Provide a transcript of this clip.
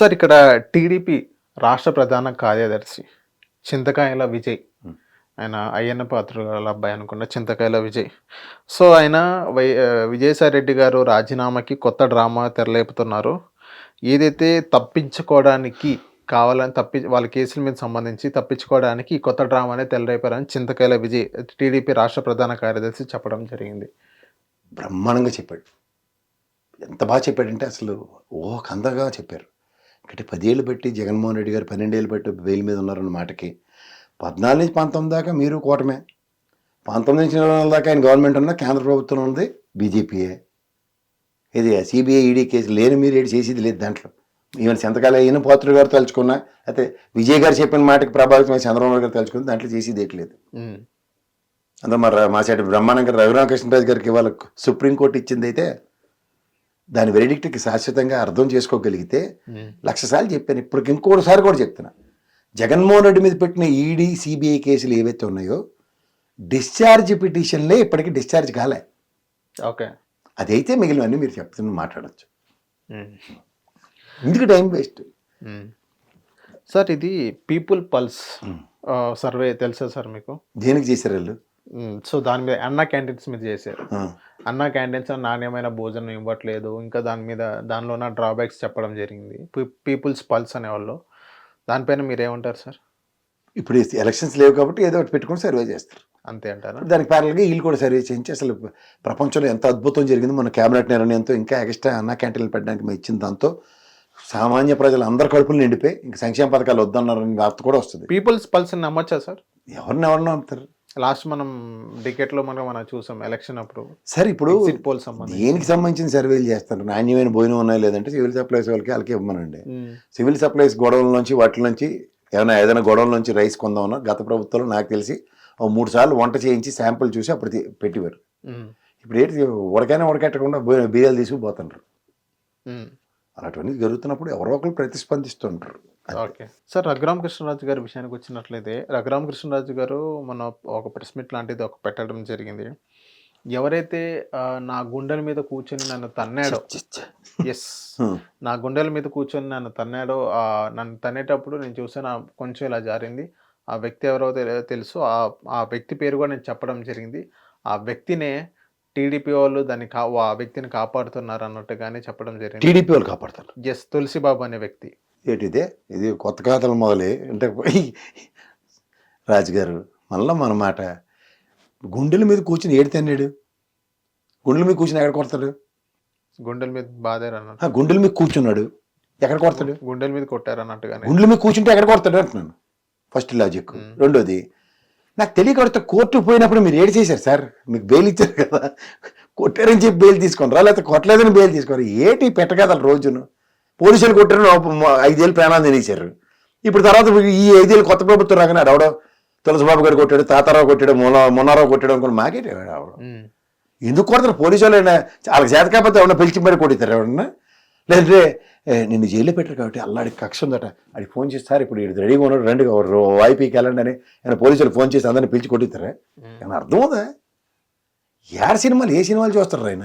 Sir ఇక్కడ TDP రాష్ట్ర ప్రధాన కార్యదర్శి చింతకాయల విజయ్. ఆయన అయ్యన్న పాత్ర అబ్బాయి అనుకున్న చింతకాయల విజయ్. సో ఆయన వై విజయసాయి రెడ్డి గారు రాజీనామాకి కొత్త డ్రామా తెరలేపుతున్నారు. ఏదైతే తప్పించుకోవడానికి కావాలని తప్పి వాళ్ళ కేసుల మీద సంబంధించి తప్పించుకోవడానికి ఈ కొత్త డ్రామానే తెరలేపారని చింతకాయల విజయ్ టీడీపీ రాష్ట్ర ప్రధాన కార్యదర్శి చెప్పడం జరిగింది. బ్రహ్మాండంగా చెప్పాడు. ఎంత బాగా చెప్పాడంటే అసలు ఓ కందగా చెప్పారు. అంటే పదేళ్ళు బట్టి జగన్మోహన్ రెడ్డి గారు పన్నెండేళ్ళు బట్టి బెయిల్ మీద ఉన్నారన్న మాటకి పద్నాలుగు నుంచి పంతొమ్మిది దాకా మీరు కూటమే. పంతొమ్మిది నుంచి ఇరవై నాలుగు దాకా ఆయన గవర్నమెంట్ ఉన్న కేంద్ర ప్రభుత్వం ఉంది బీజేపీయే. ఇది సిబిఐ ఈడీ కేసు లేని మీరు ఏడు చేసేది లేదు దాంట్లో. ఈవెన్ సంతకాల అయిన పాత్ర గారు తలుచుకున్నా అయితే విజయ్ గారు చెప్పిన మాటకి ప్రభావితమైన చంద్రబాబు గారు తలుచుకుని దాంట్లో చేసేది ఏటి లేదు. ఉమ్, అందులో మరి మా సైడ్ బ్రహ్మాండంగా రఘురామకృష్ణరాజు గారికి ఇవాళ సుప్రీంకోర్టు ఇచ్చింది అయితే దాని వెరిడిక్ట్కి శాశ్వతంగా అర్థం చేసుకోగలిగితే ఉమ్, లక్ష సార్లు చెప్పాను. ఇప్పటికి ఇంకోటిసారి కూడా చెప్తున్నా. జగన్మోహన్ రెడ్డి మీద పెట్టిన ఈడీ సిబిఐ కేసులు ఏవైతే ఉన్నాయో డిశ్చార్జ్ పిటిషన్లే ఇప్పటికీ డిశ్చార్జ్ కాలే. ఓకే. అదైతే మిగిలినవన్నీ మీరు చెప్తున్న మాట్లాడచ్చు. ఎందుకు టైం వేస్ట్. సార్ ఇది పీపుల్ పల్స్ సర్వే తెలుసా సార్ మీకు? దేనికి చేశారు వాళ్ళు. సో దాని మీద అన్నా క్యాంటీన్స్ మీద చేశారు. అన్నా క్యాంటీన్స్ నాణ్యమైన భోజనం ఇవ్వట్లేదు. ఇంకా దాని మీద దానిలో ఉన్న డ్రాబ్యాక్స్ చెప్పడం జరిగింది. పీపుల్స్ పల్స్ అనేవాళ్ళు. దానిపైన మీరు ఏమంటారు సార్? ఇప్పుడు ఎలక్షన్స్ లేవు కాబట్టి ఏదో ఒకటి పెట్టుకొని సర్వే చేస్తారు. అంతే అంటారా? దానికి ప్యారల్గా వీళ్ళు కూడా సర్వే చేయించి అసలు ప్రపంచంలో ఎంత అద్భుతం జరిగింది మన కేబినెట్ నిర్ణయంతో ఇంకా ఎక్స్ట్రా అన్న క్యాంటీన్లు పెట్టడానికి మేము ఇచ్చిన దాంతో సామాన్య ప్రజలు అందరి కడుపులు నిండిపోయి ఇంకా సంక్షేమ పథకాలు వద్దన్నారని వార్త కూడా వస్తుంది. పీపుల్స్ పల్స్ నమ్మచ్చా సార్? ఎవరిని ఎవరిని నమ్ముతారు. లాస్ట్ మనం డికెట్లో మనం మనం చూసాం ఎలక్షన్ అప్పుడు? సరే ఇప్పుడు ఎగ్జిట్ పోల్ సంబంధించి. దేనికి సంబంధించిన సర్వేలు చేస్తారు? నాణ్యమైన భోజనం ఉన్నాయో లేదంటే సివిల్ సప్లైస్ వాళ్ళకి వాళ్ళకి ఇవ్వమనండి. సివిల్ సప్లైస్ గొడవల నుంచి వాటి నుంచి ఏమైనా ఏదైనా గొడవల నుంచి రైస్ కొందామన్నా గత ప్రభుత్వంలో నాకు తెలిసి మూడు సార్లు వంట చేయించి శాంపుల్ చూసి అప్పుడు పెట్టేవారు. ఇప్పుడు ఏంటి ఉడకైనా ఉడకెట్టకుండా బియ్యాలు తీసుకుపోతుంటారు. అలాంటివన్నీ జరుగుతున్నప్పుడు ఎవరో ఒకరు ప్రతిస్పందిస్తుంటారు. సార్ రఘురామ కృష్ణరాజు గారి విషయానికి వచ్చినట్లయితే రఘురామ కృష్ణరాజు గారు మన ఒక ప్రెస్ మీట్ లాంటిది ఒక పెట్టడం జరిగింది. ఎవరైతే నా గుండెల మీద కూర్చొని నన్ను తన్నాడో ఎస్. నా గుండెల మీద కూర్చొని నన్ను తన్నాడో ఆ, నన్ను తన్నేటప్పుడు నేను చూసాను కొంచెం ఇలా జారింది. ఆ వ్యక్తి ఎవరో తెలి- తెలుసు ఆ ఆ వ్యక్తి పేరు కూడా నేను చెప్పడం జరిగింది. ఆ వ్యక్తినే టీడీపీ వాళ్ళు దాన్ని కా ఆ వ్యక్తిని కాపాడుతున్నారు అన్నట్టుగానే చెప్పడం జరిగింది. టీడీపీ వాళ్ళు కాపాడతారు ఎస్ తులసిబాబు అనే వ్యక్తి. ఏంటిదే? ఇది కొత్త కథలు మొదలే అంటే రాజుగారు మళ్ళా మన మాట. గుండెల మీద కూర్చుని ఏడు తన్నాడు? గుండెల మీద కూర్చుని ఎక్కడ కొడతాడు? గుండెల మీద బాధారు అన్నట్టు ఆ, గుండెల మీద కూర్చున్నాడు. ఎక్కడ కొడతాడు? గుండెల మీద కొట్టారు అన్నట్టుగానే. గుండెల మీద కూర్చుంటే ఎక్కడ కొడతాడు అంటున్నాను. First logic. రెండోది నాకు తెలియకడితే కోర్టు పోయినప్పుడు మీరు ఏడు చేశారు సార్. మీకు బెయిల్ ఇచ్చారు కదా. కొట్టారని చెప్పి బెయిల్ తీసుకోండి రా లేకపోతే కొట్టలేదని బెయిల్ తీసుకోరు ఏటి పెట్టగలరు రోజును? పోలీసులు కొట్టారు ఐదేళ్ళు ప్రాణాలు తినేశారు. ఇప్పుడు తర్వాత ఈ ఐదేళ్ళు కొత్త ప్రభుత్వం రాగానే ఎవడో తులసిబాబు గారు కొట్టాడు తాతారావు కొట్టాడు మొన్న మొన్నారావు కొట్టాడు అనుకుని మాకే ఆవిడ? ఉమ్, ఎందుకు కొడతారు? పోలీసు వాళ్ళు వాళ్ళకి చేత కాకపోతే ఎవరన్నా పిలిచి మరి కొట్టిస్తారు ఎవరన్నా లేదంటే "ఏ, నిన్ను జైల్లో పెట్టారు కాబట్టి అల్లాడికి కక్ష ఉందట. అడిగి ఫోన్ చేస్తారు ఇప్పుడు ఇది రెడీగా ఉన్నాడు రండి వైపీకి వెళ్ళండి అని ఆయన పోలీసులు ఫోన్ చేసి అందరిని పిలిచి కొట్టిస్తారా. ఏమన్నా అర్థం ఉందా యాడ సినిమాలు ఏ సినిమాలు చూస్తారు ఆయన?